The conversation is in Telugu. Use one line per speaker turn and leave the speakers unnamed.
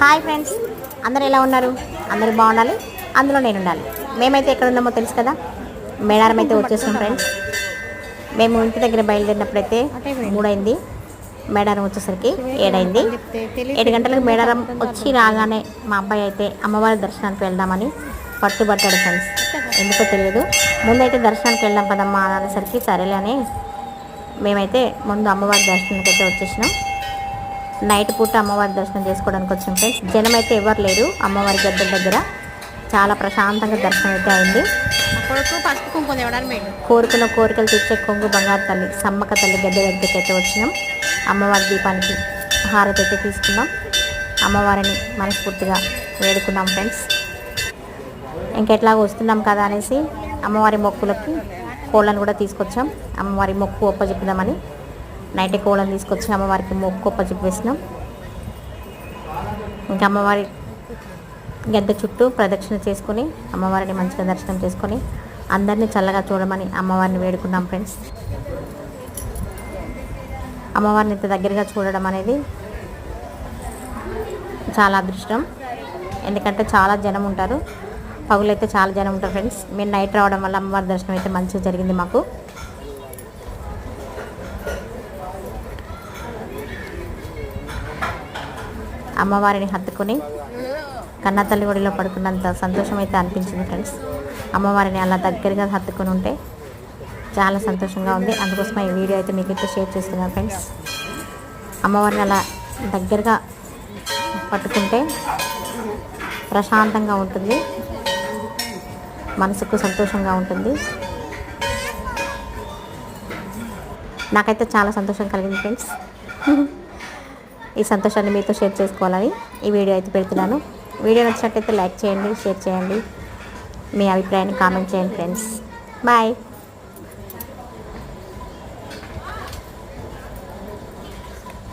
Hi friends. అందరు ఎలా ఉన్నారు? అందరూ బాగుండాలి? అందులో నేను ఉండాలి మేమైతే ఎక్కడ ఉన్నామో తెలుసు కదా? మేడారం అయితే వచ్చేసాం ఫ్రెండ్స్. మేము ఇంటి దగ్గర బయలుదేరినప్పుడైతే మూడైంది. మేడారం వచ్చేసరికి ఏడైంది. ఏడు గంటలకు మేడారం వచ్చి రాగానే మా అబ్బాయి అయితే అమ్మవారి దర్శనానికి వెళ్దామని పట్టుబట్టాడు ఫ్రెండ్స్. ఎందుకో తెలియదు. ముందైతే దర్శనానికి వెళ్దాం పదమ్మా అనేసరికి సరేలే అని మేమైతే ముందు అమ్మవారి దర్శనానికి అయితే వచ్చేసినాం. నైట్ పూట అమ్మవారి దర్శనం చేసుకోవడానికి వచ్చాం ఫ్రెండ్స్ జనం అయితే ఎవరు లేరు. అమ్మవారి గద్దెల దగ్గర చాలా ప్రశాంతంగా దర్శనం అయితే అయింది. కోరుకున్న కోరికలు తీర్చే కొంగు బంగారు తల్లి సమ్మక్క తల్లి గద్దె దగ్గరికి అయితే వచ్చినాం. అమ్మవారి దీపానికి హారతి అయితే తీసుకున్నాం. అమ్మవారిని మనస్ఫూర్తిగా వేడుకున్నాం ఫ్రెండ్స్. ఇంకెట్లాగో వస్తున్నాం కదా అనేసి అమ్మవారి మొక్కులకి కోళ్ళను కూడా తీసుకొచ్చాం. అమ్మవారి మొక్కు ఒప్పచెప్పుదామని నైట్ కోళ్ళని తీసుకొచ్చి అమ్మవారికి మొక్కొప్ప ఒప్పచెప్పేసినాం ఇంకా అమ్మవారి గద్దె చుట్టూ ప్రదక్షిణ చేసుకుని అమ్మవారిని మంచిగా దర్శనం చేసుకొని అందరినీ చల్లగా చూడమని అమ్మవారిని వేడుకున్నాం ఫ్రెండ్స్. అమ్మవారిని ఇంత దగ్గరగా చూడడం అనేది చాలా అదృష్టం. ఎందుకంటే చాలా జనం ఉంటారు. పగులైతే చాలా జనం ఉంటారు ఫ్రెండ్స్. మేము నైట్ రావడం వల్ల అమ్మవారి దర్శనం అయితే మంచిగా జరిగింది మాకు. అమ్మవారిని హత్తుకొని కన్న తల్లి ఒడిలో పడుకున్నంత సంతోషం అయితే అనిపించింది ఫ్రెండ్స్. అమ్మవారిని అలా దగ్గరగా హత్తుకొని ఉంటే చాలా సంతోషంగా ఉంది. అందుకోసం ఈ వీడియో అయితే మీకు అయితే షేర్ చేస్తున్నాను ఫ్రెండ్స్. అమ్మవారిని అలా దగ్గరగా పట్టుకుంటే ప్రశాంతంగా ఉంటుంది. మనసుకు సంతోషంగా ఉంటుంది. నాకైతే చాలా సంతోషం కలిగింది ఫ్రెండ్స్. ఈ సంతోషాన్ని మీతో షేర్ చేసుకోవాలని ఈ వీడియో అయితే పెడుతున్నాను. వీడియో నచ్చినట్లయితే లైక్ చేయండి షేర్ చేయండి. మీ అభిప్రాయాన్ని కామెంట్ చేయండి ఫ్రెండ్స్. బాయ్.